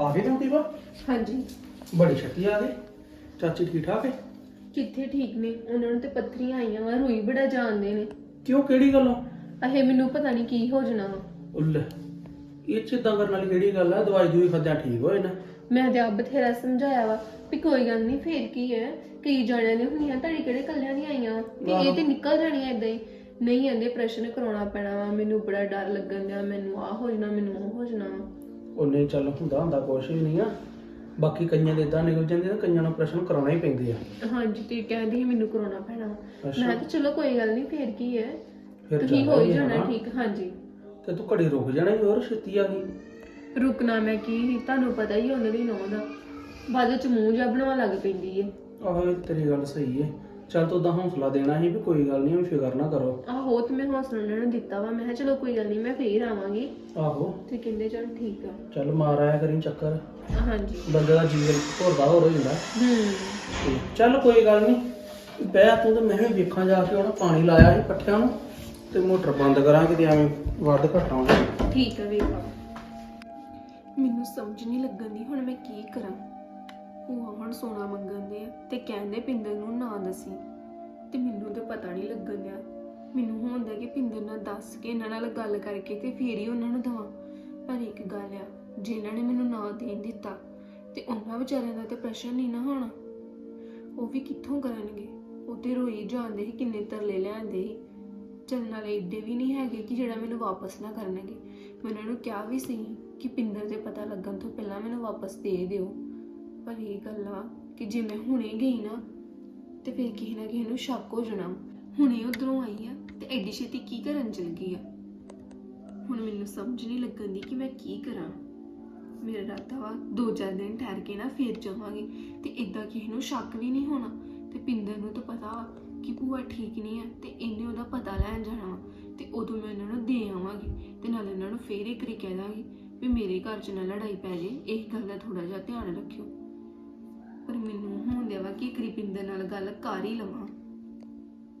ਆ ਗਏ ਤੁਸੀਂ ਵਾ ਹਾਂਜੀ। ਬੜੀ ਛੱਤੀ ਆ ਗਏ। ਚਾਚੀ ਠੀਕ ਠਾਕ ਹੈ? ਕਿੱਥੇ ਠੀਕ ਨੇ? ਉਹਨਾਂ ਨੂੰ ਤੇ ਪੱਥਰੀਆਂ ਆਈਆਂ ਵਾ ਰੋਈ ਬੜਾ ਜਾਣਦੇ ਨੇ। ਕਿਉਂ ਕਿਹੜੀ ਗੱਲੋਂ? ਅਹੇ ਮੈਨੂੰ ਪਤਾ ਨਹੀਂ ਕੀ ਹੋ ਜਾਣਾ ਵਾ। ਉੱਲੇ ਇਹ ਚ ਕਰਨ ਵਾਲੀ ਕਿਹੜੀ ਗੱਲ ਆ? ਦਵਾਈ ਦੂਈ ਖਾਦਿਆਂ ਠੀਕ ਹੋਏ ਨਾ। ਮੈਂ ਤੇ ਆਪ ਬਥੇਰਾ ਸਮਝਾਇਆ ਵਾ ਵੀ ਕੋਈ ਗੱਲ ਨਹੀਂ ਫੇਰ ਕੀ ਹੈ ਕਈ ਜਾਣਿਆਂ ਨੇ ਹੁੰਦੀਆਂ ਤੁਹਾਡੀ ਕਿਹੜੇ ਕੱਲਿਆਂ ਨਹੀਂ ਆਈਆਂ ਵਾ? ਤੇ ਇਹ ਤੇ ਨਿਕਲ ਜਾਣੀਆਂ ਇਦਾਂ ਹੀ। ਨਹੀਂ ਆਂਦੇ ਪ੍ਰਸ਼ਨ ਕਰਾਉਣਾ ਪੈਣਾ ਵਾ ਮੈਨੂੰ ਬੜਾ ਡਰ ਲੱਗਣ ਡਿਆ ਮੈਨੂੰ ਆ ਹੋ ਜਾਣਾ ਮੈਨੂੰ ਉਹ ਹੋ ਜਾਣਾ ਵਾ। ਉਹਨੇ ਚੱਲ ਹੁੰਦਾ ਹੁੰਦਾ ਕੁਛ ਵੀ ਨਹੀਂ ਆ। ਬਾਕੀ ਕਈਆਂ ਦੇ ਇਦਾਂ ਨਿਕਲ ਜਾਂਦੇ ਨਾ ਕਈਆਂ ਨੂੰ ਪ੍ਰਸ਼ਨ ਕਰਾਉਣਾ ਹੀ ਪੈਂਦੇ ਆ। ਹਾਂਜੀ ਤੇ ਕਹਿੰਦੀ ਸੀ ਮੈਨੂੰ ਕਰਾਉਣਾ ਪੈਣਾ। ਅੱਛਾ। ਮੈਂ ਕਿਹਾ ਚਲੋ ਕੋਈ ਗੱਲ ਨਹੀਂ ਫੇਰ ਕੀ ਹੈ? ਫਿਰ ਜਾਣਾ ਹੋ ਹੀ ਹੀ ਜਾਣਾ। ਠੀਕ ਹਾਂਜੀ। ਤੇ ਤੂੰ ਘੜੀ ਰੁਕ ਜਾਣਾ ਹੀ ਹੋਰ ਛੇਤੀ ਆ ਗਈ। ਰੁਕਣਾ ਮੈਂ ਕੀ ਸੀ, ਤੁਹਾਨੂੰ ਪਤਾ ਹੀ ਉਹਨਾਂ ਦੀ ਨੌਂ ਦਾ। ਬਾਅਦ ਵਿੱਚ ਮੂੰਹ ਜਿਹਾ ਬਣਾਉਣ ਲੱਗ ਪੈਂਦੀ ਏ। ਆਹੋ ਇਹ ਤੇਰੀ ਗੱਲ ਸਹੀ ਹੈ ਚੱਲ ਤੂੰ ਤਾਂ ਹੌਸਲਾ ਦੇਣਾ ਸੀ ਵੀ ਕੋਈ ਗੱਲ ਨਹੀਂ ਫਿਕਰ ਨਾ ਕਰੋ। ਆਹੋ ਤੇ ਮੈਂ ਹੌਸਲਾ ਉਹਨਾਂ ਨੂੰ ਦਿੱਤਾ ਵਾ ਮੈਂ ਕਿਹਾ ਚਲੋ ਕੋਈ ਗੱਲ ਨਹੀਂ ਮੈਂ ਫੇਰ ਆਵਾਂਗੀ। ਆਹੋ। ਤੇ ਕਹਿੰਦੇ ਚਲ ਠੀਕ ਆ। ਚੱਲ ਮਾਰ ਆਇਆ ਕਰੀ ਚੱਕਰ। ਹਾਂਜੀ। ਬੰਦੇ ਦਾ ਜੀਵਨ ਹੋਰ ਹੋਰ ਹੋ ਜਾਂਦਾ। ਹੂੰ। ਤੇ ਚੱਲ ਕੋਈ ਗੱਲ ਨਹੀਂ ਬਹਿ ਤੂੰ ਤੇ ਮੈਂ ਵੀ ਵੇਖਾਂ ਜਾ ਕੇ ਉਹਨੇ ਪਾਣੀ ਲਾਇਆ ਸੀ ਪੱਠਿਆਂ ਨੂੰ ਤੇ ਮੋਟਰ ਬੰਦ ਕਰਾਂਗੇ ਤੇ ਐਵੇਂ ਵੱਧ ਘਟਾਉਂਗੇ ਠੀਕ ਆ ਵੇਖਾ ਮੈਨੂੰ ਸਮਝ ਨਹੀਂ ਲੱਗਣ ਦੀ ਹੁਣ ਮੈਂ ਕੀ ਕਰਾਂ? ਉਹ ਹੁਣ ਸੋਨਾ ਮੰਗਣ ਦੇ ਆ ਤੇ ਕਹਿੰਦੇ ਪਿੰਦਰ ਨੂੰ ਨਾ ਦੱਸੀ। ਤੇ ਮੈਨੂੰ ਤਾਂ ਪਤਾ ਨਹੀਂ ਲੱਗਣ ਦਿਆ। ਮੈਨੂੰ ਹੁੰਦਾ ਕਿ ਪਿੰਦਰ ਨਾਲ ਦੱਸ ਕੇ ਇਹਨਾਂ ਨਾਲ ਗੱਲ ਕਰਕੇ ਤੇ ਫੇਰ ਹੀ ਉਹਨਾਂ ਨੂੰ ਦਵਾਂ। ਪਰ ਇੱਕ ਗੱਲ ਆ, ਜੇ ਇਹਨਾਂ ਨੇ ਮੈਨੂੰ ਨਾ ਦੇਣ ਦਿੱਤਾ, ਤੇ ਉਹਨਾਂ ਵਿਚਾਰਿਆਂ ਦਾ ਤੇ ਪ੍ਰਸ਼ਨ ਨਹੀਂ ਨਾ ਹੋਣਾ। ਉਹ ਵੀ ਕਿੱਥੋਂ ਕਰਨਗੇ? ਉਹ ਤੇ ਰੋਈ ਜਾਂਦੇ ਸੀ, ਕਿੰਨੇ ਤਰਲੇ ਲਿਆਂਦੇ ਸੀ। ਚੱਲਣ ਵਾਲੇ ਏਡੇ ਵੀ ਨਹੀਂ ਹੈਗੇ ਕਿ ਜਿਹੜਾ ਮੈਨੂੰ ਵਾਪਸ ਨਾ ਕਰਨਗੇ। ਮੈਂ ਉਹਨਾਂ ਨੂੰ ਕਿਹਾ ਵੀ ਸੀ ਕਿ ਪਿੰਦਰ ਦੇ ਪਤਾ ਲੱਗਣ ਤੋਂ ਪਹਿਲਾਂ ਮੈਨੂੰ ਵਾਪਸ ਦੇ ਦਿਓ। ਪਰ ਇਹ ਗੱਲ ਆ ਕਿ ਜੇ ਮੈਂ ਹੁਣੇ ਗਈ ਨਾ, ਤੇ ਫਿਰ ਕਿਸੇ ਨਾ ਕਿਸੇ ਨੂੰ ਸ਼ੱਕ ਹੋ ਜਾਣਾ। ਹੁਣੇ ਉਧਰੋਂ ਆਈ ਆ, ਤੇ ਐਡੀ ਛੇਤੀ ਕੀ ਕਰਨ ਚਲ ਗਈ ਆ? ਹੁਣ ਮੈਨੂੰ ਸਮਝ ਨਹੀਂ ਲੱਗਣ ਦੀ ਕਿ ਮੈਂ ਕੀ ਕਰਾਂ। ਮੇਰਾ ਇਰਾਦਾ ਵਾ ਦੋ ਚਾਰ ਦਿਨ ਠਹਿਰ ਕੇ ਨਾ ਫੇਰ ਜਾਵਾਂਗੀ, ਤੇ ਇਦਾਂ ਕਿਸੇ ਨੂੰ ਸ਼ੱਕ ਵੀ ਨਹੀਂ ਹੋਣਾ। ਤੇ ਪਿੰਦਰ ਨੂੰ ਤਾਂ ਪਤਾ ਵਾ ਕਿ ਭੂਆ ਠੀਕ ਨਹੀਂ ਆ, ਤੇ ਇਹਨੇ ਉਹਦਾ ਪਤਾ ਲੈਣ ਜਾਣਾ ਵਾ। ਤੇ ਉਦੋਂ ਮੈਂ ਇਹਨਾਂ ਨੂੰ ਦੇ ਆਵਾਂਗੀ, ਤੇ ਨਾਲ ਇਹਨਾਂ ਨੂੰ ਫੇਰ ਇੱਕ ਵਾਰੀ ਕਹਿ ਦਾਂਗੀ ਵੀ ਮੇਰੇ ਘਰ 'ਚ ਨਾ ਲੜਾਈ ਪੈ ਜੇ, ਇਹ ਗੱਲ ਦਾ ਥੋੜਾ ਜਿਹਾ ਧਿਆਨ ਰੱਖਿਓ। ਪਰ ਮੈਨੂੰ ਹੁੰਦਿਆ ਵਾ ਕਿ ਇੱਕ ਪਿੰਦਰ ਨਾਲ ਗੱਲ ਕਰ ਹੀ ਲਵਾਂ।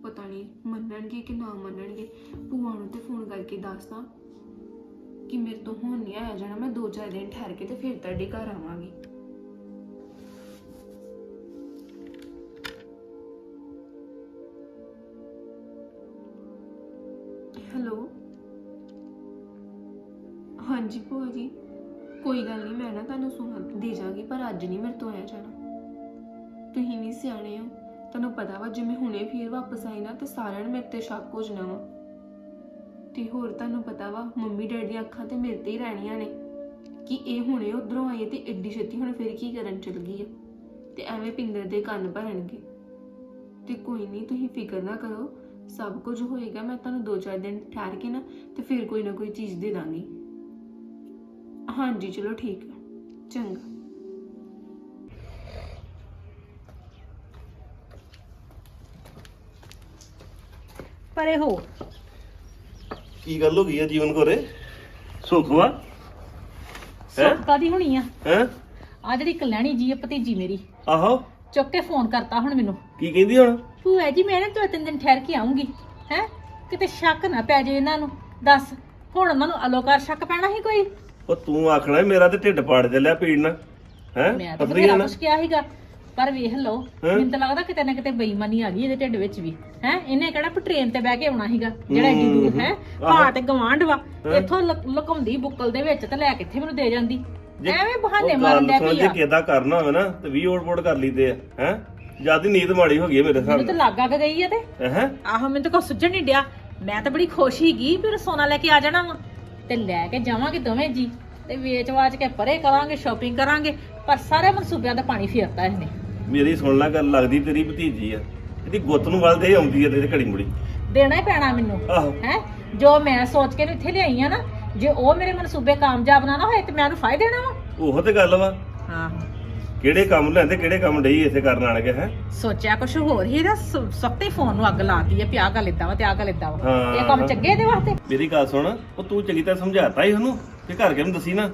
ਪਤਾ ਨਹੀਂ ਮੰਨਣਗੇ ਕਿ ਨਾ ਮੰਨਣਗੇ। ਭੂਆ ਨੂੰ ਤੇ ਫੋਨ ਕਰਕੇ ਦੱਸਦਾ ਕਿ ਮੇਰੇ ਤੋਂ ਹੁਣ ਨਹੀਂ ਆਇਆ ਜਾਣਾ। ਮੈਂ ਦੋ ਚਾਰ ਦਿਨ ਠਹਿਰ ਕੇ ਤੇ ਫਿਰ ਤੁਹਾਡੇ ਘਰ ਆਵਾਂਗੀ। ਹੈਲੋ? ਹਾਂਜੀ ਭੂਆ ਜੀ। ਕੋਈ ਗੱਲ ਨਹੀਂ ਮੈਂ ਨਾ ਤੁਹਾਨੂੰ ਸੁਣਾ ਦੇ ਜਾਗੀ ਪਰ ਅੱਜ ਨਹੀਂ ਮੇਰੇ ਤੋਂ ਆਇਆ ਜਾਣਾ। ਤੁਸੀਂ ਵੀ ਸਿਆਣੇ ਹੋ। ਤੁਹਾਨੂੰ ਪਤਾ ਵਾ, ਜੇ ਮੈਂ ਹੁਣੇ ਫਿਰ ਵਾਪਸ ਆਈ ਨਾ, ਤੇ ਸਾਰਿਆਂ ਨੂੰ ਮੇਰੇ ਤੇ ਸ਼ੱਕ ਹੋ ਜਾਣਾ ਵਾ। ਤੇ ਹੋਰ ਤੁਹਾਨੂੰ ਪਤਾ ਵਾ, ਮੰਮੀ ਡੈਡੀ ਦੀਆਂ ਅੱਖਾਂ ਤੇ ਮੇਰੇ ਤੇ ਹੀ ਰਹਿਣੀਆਂ ਨੇ। ਕਿ ਇਹ ਹੁਣੇ ਉਧਰੋਂ ਆਈ ਤੇ ਐਡੀ ਛੇਤੀ ਹੁਣ ਫਿਰ ਕੀ ਕਰਨ ਚਲ ਗਈ ਆ। ਤੇ ਐਵੇਂ ਪਿੰਦਰ ਦੇ ਕੰਨ ਭਰਨਗੇ। ਤੇ ਕੋਈ ਨਹੀਂ, ਤੁਸੀਂ ਫਿਕਰ ਨਾ ਕਰੋ। ਸਭ ਕੁਝ ਹੋਏਗਾ, ਮੈਂ ਤੁਹਾਨੂੰ ਦੋ ਚਾਰ ਦਿਨ ਠਹਿਰ ਕੇ ਨਾ, ਤੇ ਫਿਰ ਕੋਈ ਨਾ ਕੋਈ ਚੀਜ਼ ਦੇ ਦਾਂਗੀ। ਹਾਂਜੀ, ਚਲੋ ਠੀਕ ਹੈ ਚੰਗਾ। ਪਰੇ ਹੋ। ਕੀ ਗੱਲ ਹੋ ਗਈ ਆ ਜੀਵਨ ਕੋਰੇ ਸੁੱਖ ਵਾ? ਹੈਂ? ਸੁੱਕਾ ਦੀ ਹੋਣੀ ਆ? ਹੈ? ਆ ਜਿਹੜੀ ਕਲਿਆਣੀ ਜੀ ਆ ਭਤੀਜੀ ਮੇਰੀ। ਆਹੋ। ਚੁੱਕ ਕੇ ਫੋਨ ਕਰਤਾ ਹੁਣ ਮੈਨੂੰ। ਕੀ ਕਹਿੰਦੀ ਹੁਣ? ਭੂਆ ਜੀ ਮੈਂ ਨਾ ਦੋ ਤਿੰਨ ਦਿਨ ਠਹਿਰ ਕੇ ਆਉਂਗੀ ਹੈ? ਕਿਤੇ ਸ਼ੱਕ ਨਾ ਪੈ ਜੇ ਇਹਨਾਂ ਨੂੰ। ਦੱਸ ਹੁਣ ਉਹਨਾਂ ਨੂੰ ਅਲੋਕਾਰ ਸ਼ੱਕ ਪੈਣਾ ਸੀ ਕੋਈ? ਉਹ ਤੂੰ ਆਖਣਾ ਮੇਰਾ ਤੇ ਢਿੱਡ ਪਾੜ ਚੱਲਿਆ ਪੀੜਨਾ ਹੈ? ਮੈਂ ਤਾਂ ਬਥੇਰਾ ਕੁਛ ਕਿਹਾ ਸੀਗਾ। ਪਰ ਵੇਖ ਲਓ? ਮੈਨੂੰ ਤਾਂ ਲੱਗਦਾ ਕਿਤੇ ਨਾ ਕਿਤੇ ਬੇਈਮਾਨੀ ਆ ਗਈ ਇਹਦੇ ਢਿੱਡ ਵਿੱਚ ਵੀ। ਹੈ? ਇਹਨੇ ਕਿਹੜਾ ਟ੍ਰੇਨ ਤੇ ਬਹਿ ਕੇ ਆਉਣਾ ਸੀਗਾ ਜਿਹੜਾ ਏਡੀ ਦੂਰ ਹੈ ਤੇ ਗਵਾਂਢ ਵਾ। ਇੱਥੋਂ ਲੁਕ- ਲੁਕਾਉਂਦੀ ਬੁੱਕਲ ਦੇ ਵਿੱਚ ਤੇ ਲੈ ਕੇ ਇੱਥੇ ਮੈਨੂੰ ਦੇ ਜਾਂਦੀ। ਐਵੇਂ ਬਹਾਨੇ ਮਾਰਨ ਸੁਣ ਪਈ ਜੇ ਆ ਕਿਦਾਂ ਕਰਨਾ ਹੋਵੇ ਨਾ ਤੇ 20 ਓਟ ਕਰ ਲਈਦੇ ਆ ਹੈ? ਜਿਆਦੀ ਨੀਤ ਮਾੜੀ ਹੋ ਗਈ ਮੇਰੇ ਹਿਸਾਬ ਮੈਨੂੰ ਤਾਂ ਲੱਗ ਆ ਗਈ ਆ ਤੇ। ਨਾਲ ਹੈ? ਆਹੋ ਮੈਨੂੰ ਤਾਂ ਕੁਛ ਸੁਝਣ ਨਹੀਂ ਡਿਆ। ਮੈਂ ਤਾਂ ਬੜੀ ਖੁਸ਼ ਹੀਗੀ ਵੀ ਸੋਨਾ ਲੈ ਕੇ ਆ ਜਾਣਾ ਵਾ। ਤੇ ਲੈ ਕੇ ਜਾਵਾਂਗੇ ਦੋਵੇਂ ਜੀ। ਤੇ ਵੇਚ ਵਾਚ ਕੇ ਪਰੇ ਕਰਾਂਗੇ ਸ਼ਾਪਿੰਗ ਕਰਾਂਗੇ। ਪਰ ਸਾਰੇ ਮਨਸੂਬਿਆਂ ਦਾ ਪਾਣੀ ਫੇਰਤਾ ਇਹਨੇ। ਮੇਰੀ ਸੁਣ ਲੈ ਗੱਲ ਲੱਗਦੀ ਤੇਰੀ ਭਤੀਜੀ ਆ। ਇਹਦੀ ਗੁੱਤ ਨੂੰ ਵੱਲ ਆਉਂਦੀ ਆ ਤੇਰੇ ਘੜੀ ਮੁੜੀ। ਦੇਣਾ ਹੀ ਪੈਣਾ ਮੈਨੂੰ ਆਹੋ। ਹੈ? ਜੋ ਮੈਂ ਸੋਚ ਕੇ ਇੱਥੇ ਲਿਆਈ ਆ ਨਾ ਜੇ ਉਹ ਮੇਰੇ ਮਨਸੂਬੇ ਕਾਮਯਾਬ ਨਾ ਨਾ ਹੋਏ ਤੇ ਮੈਂ ਉਹਨੂੰ ਫਾਇਦਾ ਦੇਣਾ ਵਾ। ਉਹੋ ਤੇ ਗੱਲ ਵਾ। ਆਹੋ। ਕਿਹੜੇ ਕੰਮ ਲੈਂਦੇ ਕਿਹੜੇ ਕੰਮ ਡਈ ਇਸੇ ਕਰਨ ਆਣ ਕੇ ਹੈ? ਸੋਚਿਆ ਕੁਛ ਹੋਰ ਹੀ ਇਹਦਾ ਸਖਤੇ ਫੋਨ ਨੂੰ ਅੱਗ ਲਾਤੀ ਆ ਪਿਆ ਗੱਲ ਇਦਾਂ ਵਾ ਤੇ ਆ ਗੱਲ ਇਦਾਂ ਵਾ। ਹਾਂ। ਇਹ ਕੰਮ ਚੰਗੇ ਇਹਦੇ ਵਾਸਤੇ? ਮੇਰੀ ਗੱਲ ਸੁਣ ਉਹ ਤੂੰ ਚੰਗੀ ਤਰ੍ਹਾਂ ਸਮਝਾਤਾ ਹੀ ਉਹਨੂੰ ਕਿ ਘਰ ਕਿਵੇਂ ਦੱਸੀ ਨਾ?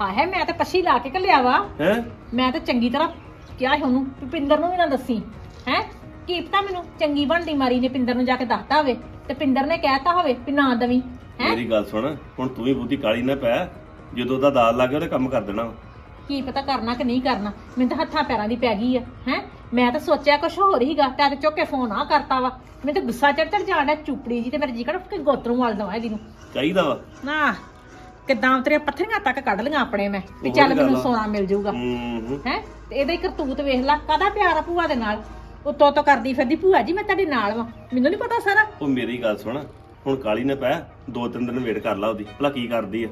ਹਾਂ ਹੈ ਮੈਂ ਤਾਂ ਪੱਛੀ ਲਾ ਕੇ ਘੱਲਿਆ ਵਾ। ਹੈ? ਮੈਂ ਤਾਂ ਚੰਗੀ ਤਰ੍ਹਾਂ ਕਿਹਾ ਸੀ ਉਹਨੂੰ ਵੀ ਪਿੰਦਰ ਨੂੰ ਵੀ ਨਾ ਦੱਸੀ ਹੈ? ਕੀ ਪਤਾ ਮੈਨੂੰ ਚੰਗੀ ਬਣਦੀ ਮਾਰੀ ਨੇ ਪਿੰਦਰ ਨੂੰ ਜਾ ਕੇ ਦੱਸਤਾ ਹੋਵੇ ਤੇ ਪਿੰਦਰ ਨੇ ਕਹਿਤਾ ਹੋਵੇ ਵੀ ਨਾ ਦਵੀ ਹੈ? ਮੇਰੀ ਗੱਲ ਸੁਣ ਹੁਣ ਤੂੰ ਹੀ ਬੁੱਧੀ ਕਾਲੀ ਨਾ ਪੈ ਜਦੋਂ ਦਾ ਦਾਲ ਲੱਗ ਉਹਦੇ ਕੰਮ ਕਰ ਦੇਣਾ। ਵਾ। ਕੀ ਪਤਾ ਕਰਨਾ ਕਿ ਨਹੀਂ ਕਰਨਾ ਮੈਨੂੰ ਤਾਂ ਹੱਥਾਂ ਪੈਰਾਂ ਦੀ ਪੈ ਗਈ ਆ ਹੈ? ਮੈਂ ਤਾਂ ਸੋਚਿਆ ਕੁਛ ਹੋਰ ਹੀਗਾ ਤਾਂ ਤੇ ਚੁੱਕ ਕੇ ਫੋਨ ਆ ਕਰਤਾ ਵਾ। ਮੈਨੂੰ ਤਾਂ ਗੁੱਸਾ ਚੜ ਚੜ ਜਾਣ ਚੁਪੜੀ ਜੀ ਤੇ ਮੇਰੇ ਜੀ ਕਰ ਕਿ ਗੋਤਰੂ ਵਾਲ ਦਵਾ ਇਹਦੀ ਨੂੰ। ਚਾਹੀਦਾ ਵਾ। ਨਾ ਕਿਦਾਂ ਤੇਰੇ ਪੱਥਰੀਆਂ ਤੱਕ ਕੱਢ ਲੀਆਂ ਆਪਣੇ ਮੈਂ ਵੀ ਚੱਲ ਮੈਨੂੰ। ਸੋਨਾ ਮਿਲ ਜਾਊਗਾ। ਹੂੰ? ਤੇ ਇਹਦਾ ਹੀ ਕਰਤੂਤ ਵੇਖ ਲੈ ਕਾਦਾ ਪਿਆਰ ਆ ਭੂਆ ਦੇ ਨਾਲ? ਉਤੋਂ ਤੋਂ ਕਰਦੀ ਫਿਰਦੀ ਭੂਆ ਜੀ ਮੈਂ ਤੁਹਾਡੇ ਨਾਲ ਵਾਂ। ਮੈਨੂੰ ਨਹੀਂ ਪਤਾ ਸਾਰਾ। ਉਹ ਮੇਰੀ ਗੱਲ ਸੁਣ ਹੁਣ ਕਾਲੀ ਨੇ ਪੈ ਦੋ ਤਿੰਨ ਦਿਨ ਵੇਟ ਕਰ ਲਾ ਉਹਦੀ ਭਲਾ ਕੀ ਕਰਦੀ ਆ।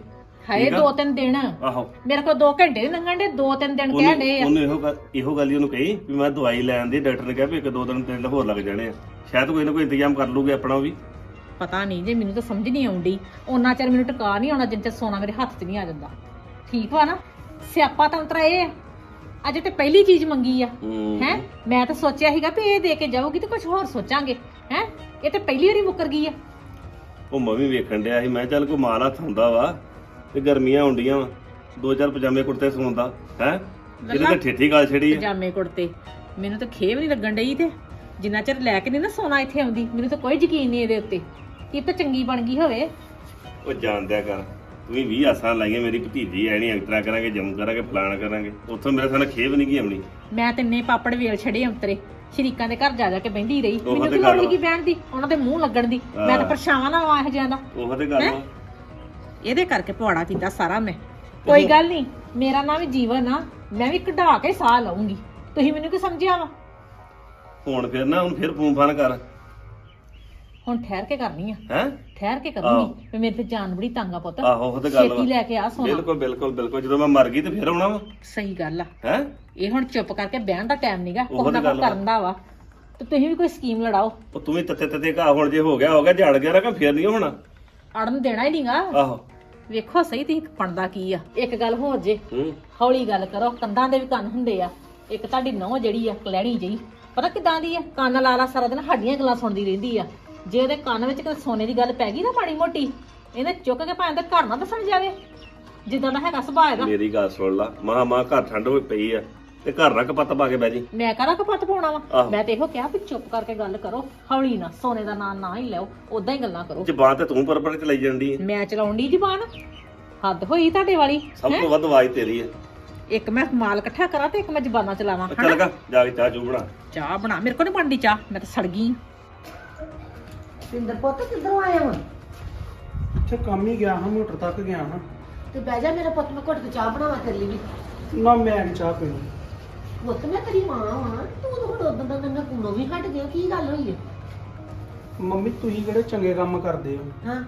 ਹਾਏ ਠੀਕ ਆ? ਦੋ ਤਿੰਨ ਦਿਨ। ਆਹੋ। ਮੇਰੇ ਕੋਲ 2 ਘੰਟੇ ਨਹੀਂ ਲੰਘਣ ਦੇ ਦੋ ਤਿੰਨ ਦਿਨ ਕਹਿ ਡੇ ਉਹਨੇ ਆ। ਉਹਨੇ ਇਹੋ ਗੱਲ ਇਹੋ ਗੱਲ ਹੀ ਉਹਨੂੰ ਕਹੀ ਵੀ ਮੈਂ ਦਵਾਈ ਲੈਣ ਦੀ ਡਾਕਟਰ ਨੇ ਕਿਹਾ ਵੀ ਇੱਕ ਦੋ ਦਿਨ ਤਿੰਨ ਹੋਰ ਲੱਗ ਜਾਣੇ ਆ। ਸ਼ਾਇਦ ਕੋਈ ਨਾ ਕੋਈ ਇੰਤਜ਼ਾਮ ਕਰ ਲੂਗੇ ਆਪਣਾ ਉਹ ਵੀ। ਪਤਾ ਨਹੀਂ ਜੇ ਮੈਨੂੰ ਤਾਂ ਸਮਝ ਨਹੀਂ ਆਉਂਦੀ। ਉਹਨਾਂ ਚਿਰ ਮੈਨੂੰ ਟਿਕਾ ਨਹੀਂ ਆਉਣਾ ਜਿੰਨ ਚਿਰ ਸੋਨਾ ਮੇਰੇ ਹੱਥ 'ਚ ਨਹੀਂ ਆ ਜਾਂਦਾ। ਠੀਕ ਵਾ ਨਾ? ਸਿਆਪਾ ਤਾਂ ਉਤਰਾ ਇਹ ਆ। ਅਜੇ ਤੇ ਪਹਿਲੀ ਚੀਜ਼ ਮੰਗੀ ਆ। ਹੂੰ। ਹੈ? ਮੈਂ ਤਾਂ ਸੋਚਿਆ ਸੀਗਾ ਵੀ ਇਹ ਦੇ ਕੇ ਜਾਊਗੀ ਤੇ ਕੁਝ ਹੋਰ ਸੋਚਾਂਗੇ। ਹੈ? ਇਹ ਤੇ ਪਹਿਲੀ ਵਾਰੀ ਮੁੱਕਰ ਗਈ ਆ। ਉਹ ਮੈਂ ਵੀ ਵੇਖਣ ਡਿਆ ਸੀ ਮੈਂ ਕਿਹਾ ਚੱਲ ਕੋਈ ਮਾਲ ਹੱਥ ਹੁੰਦਾ ਵਾ ਤੇ ਗਰਮੀਆਂ ਹੁੰਦੀਆਂ ਵਾ। ਦੋ ਚਾਰ ਪਜਾਮੇ ਕੁੜਤੇ ਸੌਂਦਾ ਹੈ? ਇਹਦੇ ਤੇ ਠੇਠੀ ਗੱਲ ਛੜੀ ਆ। ਪਜਾਮੇ ਕੁੜਤੇ। ਮੈਨੂੰ ਤਾਂ ਖੇਵ ਨਹੀਂ ਲੱਗਣ ਡਈ ਤੇ। ਜਿੰਨਾ ਚਿਰ ਲੈ ਕੇ ਨਹੀਂ ਨਾ ਸੋਨਾ ਇੱਥੇ ਆਉਂਦੀ ਮੈਨੂੰ ਤਾਂ ਕੋਈ ਯਕੀਨ ਨਹੀਂ ਇਹਦੇ ਉੱਤੇ। ਕੀ ਤਾਂ ਚੰਗੀ ਬਣ ਗਈ ਹੋਵੇ। ਉਹ ਜਾਣਦਿਆ ਕਰ ਤੂੰ ਵੀ 20 ਆਸਾਂ ਲਾਈਆਂ ਮੇਰੀ ਭਤੀਜੀ ਐ ਨਹੀਂ ਇਤਰਾ ਕਰਾਂਗੇ ਜੰਮ ਕਰਾਂਗੇ ਫਲਾਣ ਕਰਾਂਗੇ। ਉੱਥੋਂ ਮੇਰੇ ਸਾਨ ਖੇਬ ਨਹੀਂ ਗਈ ਆਉਣੀ ਮੈਂ ਤਿੰਨੇ ਪਾਪੜ ਵੇਲ ਛੜੇ ਅੰਤਰੇ ਸ਼ਰੀਕਾਂ ਦੇ ਘਰ ਜਾ ਜਾ ਕੇ ਬਹਿੰਦੀ ਰਹੀ। ਉਹ ਮੈਨੂੰ ਤੇ ਕੀ ਗੱਲ ਲੋੜ ਵਾ। ਸੀਗੀ ਬਹਿਣ ਦੀ? ਉਹਨਾਂ ਦੇ ਮੂੰਹ ਲੱਗਣ ਦੀ। ਮੈਂ ਤਾਂ ਹਾਂ। ਪਰਛਾਵਾਂ ਨਾ ਆਹ ਜਿਹਾ ਦਾ। ਉਹ ਤੇ ਗੱਲ ਵਾ। ਇਹਦੇ ਕਰਕੇ ਪਵਾੜਾ ਕੀਤਾ ਸਾਰਾ ਮੈਂ। ਕੋਈ ਗੱਲ ਨਹੀਂ। ਮੇਰਾ ਨਾਮ ਵੀ ਜੀਵਨ ਆ ਮੈਂ ਵੀ ਕਢਾ ਕੇ ਸਾਹ ਲਵਾਂਗੀ ਤੁਸੀਂ ਮੈਨੂੰ ਕੀ ਸਮਝਿਆ ਵਾ? ਹੁਣ ਫਿਰ ਨਾ ਹੁਣ ਫਿਰ ਫੋਨ ਫਾਨ ਕਰ। ਹੁਣ ਠਹਿਰ ਕੇ ਕਰਨੀ ਆ। ਹੈ? ਠਹਿਰ ਕੇ। ਕਰੂੰਗੀ। ਵੀ ਮੇਰੇ ਤੇ ਜਾਨ ਬੜੀ ਤੰਗ ਆ ਪੁੱਤ। ਆਹੋ ਉਹ ਤੇ ਗੱਲ ਛੇਤੀ ਵਾ। ਲੈ ਕੇ ਆ ਸੋਨਾ। ਬਿਲਕੁਲ ਬਿਲਕੁਲ ਬਿਲਕੁਲ। ਜਦੋਂ ਮੈਂ ਮਰ ਗਈ ਤੇ ਫਿਰ ਆਉਣਾ ਵਾ। ਸਹੀ ਗੱਲ ਆ। ਹੈ? ਇਹ ਹੁਣ ਚੁੱਪ ਕਰਕੇ ਬਹਿਣ ਦਾ ਟਾਈਮ ਨਹੀਂਗਾ ਉਹ ਨਾ ਤੇ ਗੱਲ। ਕਰਨ ਦਾ ਵਾ। ਤੇ ਤੁਸੀਂ ਵੀ ਕੋਈ ਸਕੀਮ ਲੜਾਓ। ਉਹ ਤੂੰ ਵੀ ਤੱਤੇ ਤੱਤੇ ਘਾ ਹੁਣ ਜੇ ਹੋ ਗਿਆ ਹੋ ਗਿਆ ਝੜ ਗਿਆ ਨਾ ਫਿਰ ਨਹੀਂ ਹੋਣਾ। ਅੜਨ ਦੇਣਾ ਹੀ ਨਹੀਂਗਾ ਆਹੋ। ਵੇਖੋ ਸਹੀ ਤੁਸੀਂ ਪਣਦਾ ਕੀ ਆ। ਇੱਕ ਗੱਲ ਹੋਰ ਜੇ। ਹੂੰ। ਹੌਲੀ ਗੱਲ ਕਰੋ। ਕੰਧਾਂ ਦੇ ਵੀ ਕੰਨ ਹੁੰਦੇ ਆ। ਇੱਕ ਤੁਹਾਡੀ ਨਹੁੰ ਜਿਹੜੀ ਆ ਕਲੈਣੀ ਜਿਹੀ। ਪਤਾ ਕਿਦਾਂ ਦੀ ਆ? ਕੰਨ ਲਾ ਲਾ ਸਾਰਾ ਦਿਨ ਸਾਡੀਆਂ ਗੱਲਾਂ ਸੁਣਦੀ ਰਹਿੰਦੀ ਆ। ਜੇ ਉਹਦੇ ਕੰਨ ਵਿੱਚ ਕੋਈ ਸੋਨੇ ਦੀ ਗੱਲ ਪੈ ਗਈ ਨਾ ਮਾੜੀ ਮੋਟੀ ਇਹਨੇ ਚੁੱਕ ਕੇ ਭਾਵੇਂ ਤਾਂ ਘਰ ਨਾ ਦੱਸਣ ਜਾਵੇ। ਜਿੱਦਾਂ ਦਾ ਹੈਗਾ ਸੁਭਾਅ ਇਹਦਾ ਮੇਰੀ ਗੱਲ ਸੁਣ ਲਾ ਮਾਂ ਮਾਂ ਘਰ ਠੰਡ ਹੋਈ ਪਈ ਆ ਤੇ ਘਰ ਨਾ ਕਪੱਤ ਪਾ ਕੇ ਬਹਿ ਜੀ। ਮੈਂ ਕਰਾਂ ਕਪੱਤ ਪਾਉਣਾ ਵਾ? ਆਹੋ। ਮੈਂ ਤੇ ਇਹੋ ਕਿਹਾ ਵੀ ਚੁੱਪ ਕਰਕੇ ਗੱਲ ਕਰੋ ਹੌਲੀ ਨਾ ਸੋਨੇ ਦਾ ਨਾਂ ਨਾ ਹੀ ਲਿਓ ਉਦਾਂ ਹੀ ਗੱਲਾਂ ਕਰੋ। ਜ਼ਬਾਨ ਤੇ ਤੂੰ ਪਰਪਰ ਚਲਾਈ ਜਾਂਦੀ ਹੈ ਮੈਂ ਚਲਾਉਣ ਦੀ ਜ਼ਬਾਨ? ਹੱਦ ਹੋਈ ਤੁਹਾਡੇ ਵਾਲੀ ਸਭ? ਤੋਂ ਵੱਧ ਆਵਾਜ਼ ਤੇਰੀ ਹੈ ਇੱਕ ਮੈਂ ਮਾਲ ਇਕੱਠਾ ਕਰਾਂ ਤੇ ਇੱਕ ਮੈਂ ਜ਼ਬਾਨਾਂ ਚਲਾਵਾਂ ਚੱਲ ਗਾ ਜਾ ਕੇ ਚਾਹ ਚੂ ਬਣਾ। ਚਾਹ ਬਣਾ ਮੇਰੇ ਕੋਲ ਨਹੀਂ ਬਣਦੀ ਚਾਹ ਮੈਂ ਤਾਂ ਸੜ ਗਈ। ਪਿੰਦਰ ਪੁੱਤ ਕਿੱਧਰੋਂ ਆਇਆ ਵਾ ਇੱਥੇ ਕੰਮ ਹੀ ਗਿਆ ਹਾਂ ਮੋਟਰ ਤੱਕ ਗਿਆ ਹਾਂ। ਤੇ ਬਹਿ ਜਾ ਮੇਰਾ ਪੁੱਤ ਮੈਂ ਘੁੱਟ ਕੇ ਚਾਹ ਬਣਾਵਾ ਤੇਰੇ ਲਈ ਵੀ। ਨਾ ਮੈਂ ਨੀ ਚਾਹ ਪੀਣੀ। ਪੁੱਤ ਮੈਂ ਤੇਰੀ ਮਾਂ ਵਾਂ ਤੂੰ ਤਾਂ ਹੁਣ ਉਦੋਂ ਦਾ ਮੈਨੂੰ ਕੋਲੋਂ ਵੀ ਹਟ ਗਿਆ ਕੀ ਗੱਲ ਹੋਈ ਹੈ ਮੰਮੀ ਤੁਸੀਂ ਕਿਹੜੇ ਚੰਗੇ ਕੰਮ ਕਰਦੇ ਹੋ? ਹਾਂ।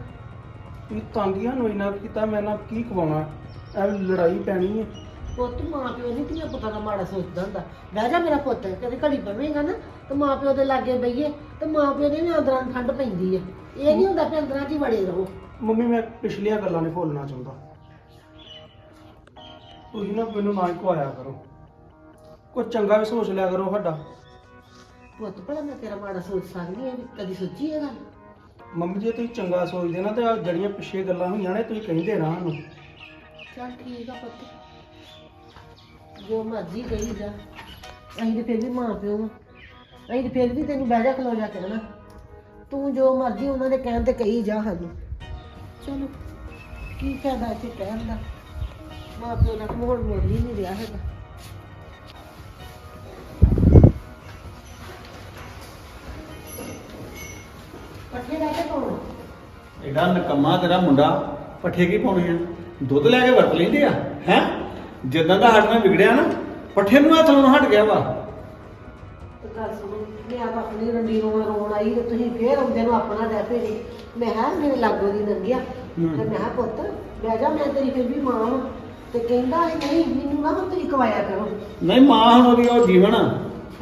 ਤੁਸੀਂ ਤੰਗੀਆਂ ਨੂੰ ਇੰਨਾ ਕੀਤਾ ਮੈਂ ਨਾ ਕੀ ਖਵਾਉਣਾ? ਐਵੇਂ ਲੜਾਈ ਪੈਣੀ ਹੈ ਪੁੱਤ ਮਾਂ ਪਿਓ ਨਹੀਂ ਧੀਆ ਪੁੱਤਾਂ ਦਾ ਮਾੜਾ ਸੋਚਦਾ ਹੁੰਦਾ। ਬਹਿ ਜਾ ਮੇਰਾ ਪੁੱਤ ਕਦੇ ਘੜੀ ਬਵੇਂਗਾ ਨਾ ਤੇ ਮਾਂ ਪਿਓ ਦੇ ਲਾਗੇ ਬਈਏ ਤੇ ਮਾਂ ਪਿਓ ਦੇ ਵੀ ਅੰਦਰਾਂ ਨੂੰ ਠੰਡ ਪੈਂਦੀ ਹੈ ਇਹ ਨਹੀਂ ਹੁੰਦਾ ਕਿ ਅੰਦਰਾਂ 'ਚ ਹੀ ਵੜੇ ਰਹੋ। ਮੰਮੀ ਮੈਂ ਪਿਛਲੀਆਂ ਗੱਲਾਂ ਨਹੀਂ ਭੁੱਲਣਾ ਚਾਹੁੰਦਾ। ਤੁਸੀਂ ਨਾ ਮੈਨੂੰ ਨਾ ਹੀ ਖਵਾਇਆ ਕਰੋ। ਕੋਈ ਚੰਗਾ ਵੀ ਸੋਚ ਲਿਆ ਕਰੋ ਸਾਡਾ। ਪੁੱਤ ਭਲਾ ਮੈਂ ਤੇਰਾ ਮਾੜਾ ਸੋਚ ਸਕਦੀ ਹਾਂ ਕਦੀ ਸੋਚੀ ਇਹ ਗੱਲ? ਮੰਮੀ ਜੇ ਤੁਸੀਂ ਚੰਗਾ ਸੋਚਦੇ ਨਾ ਤੇ ਆਹ ਜਿਹੜੀਆਂ ਪਿਛੇ ਗੱਲਾਂ ਹੋਈਆਂ ਨੇ ਤੁਸੀਂ ਕਹਿੰਦੇ ਨਾ ਸਾਨੂੰ ਚੱਲ ਠੀਕ ਆ ਪੁੱਤ। ਜੋ ਮਰਜ਼ੀ ਕਹੀ ਜਾ। ਅਸੀਂ ਤੇ ਫਿਰ ਵੀ ਮਾਂ ਪਿਓ ਵਾਂ। ਅਸੀਂ ਤੇ ਫਿਰ ਵੀ ਤੈਨੂੰ ਬਹਿ ਜਾ ਖਲੋ ਜਾ ਕਹਿਣਾ ਤੂੰ ਜੋ ਮਰਜ਼ੀ ਉਹਨਾਂ ਦੇ ਕਹਿਣ ਤੇ ਕਹੀ ਜਾ ਸਾਨੂੰ। ਚਲੋ। ਕੀ ਫਾਇਦਾ ਇੱਥੇ ਕਹਿਣ ਦਾ? ਮਾਂ ਪਿਓ ਦਾ ਮੋੜ ਮੋੜ ਹੀ ਨਹੀਂ ਰਿਹਾ ਹੈਗਾ। ਪੱਠੇ ਲੈ ਕੇ ਪਾਉਣਾ। ਐਡਾ ਨਕਮਾ ਤੇਰਾ ਮੁੰਡਾ ਪੱਠੇ ਕੀ ਪਾਉਣੀ ਆ? ਦੁੱਧ ਲੈ ਕੇ ਵਰਤ ਲੈਂਦੇ ਆ ਹੈ? ਜਿੱਦਾਂ ਦਾ ਨਾਲ ਵਿਗੜਿਆ ਨਾ ਪੱਠੇ ਨੂੰ ਹੱਥ ਲਾਉਣੋਂ ਹਟ ਗਿਆ ਵਾ। ਤੇ ਗੱਲ ਸੁਣੋ ਮੈਂ ਆਪ ਆਪਣੀ ਰੰਡੀ ਨੂੰ ਰੋਣ ਆਈ ਤੇ ਤੁਸੀਂ ਫੇਰ ਆਉਂਦੇ ਨੂੰ ਆਪਣਾ ਡੈ ਪਏ ਜੀ ਮੈਂ ਹਾਂ ਮੇਰੇ ਲਾਗੋ ਦੀ ਲੰਘਿਆ ਤੇ ਮੈਂ ਕਿਹਾ ਪੁੱਤ ਬਹਿ ਜਾ ਮੈਂ ਤੇਰੀ ਫਿਰ ਵੀ ਮਾਂ ਵਾਂ। ਤੇ ਕਹਿੰਦਾ ਇਹ ਨਹੀਂ ਮੈਨੂੰ ਨਾ ਤੁਸੀਂ ਕਵਾਇਆ ਕਰੋ। ਨਹੀਂ ਮਾਂ ਹੁਣ ਉਹਦੀ ਉਹ ਜੀਵਨ ਆ।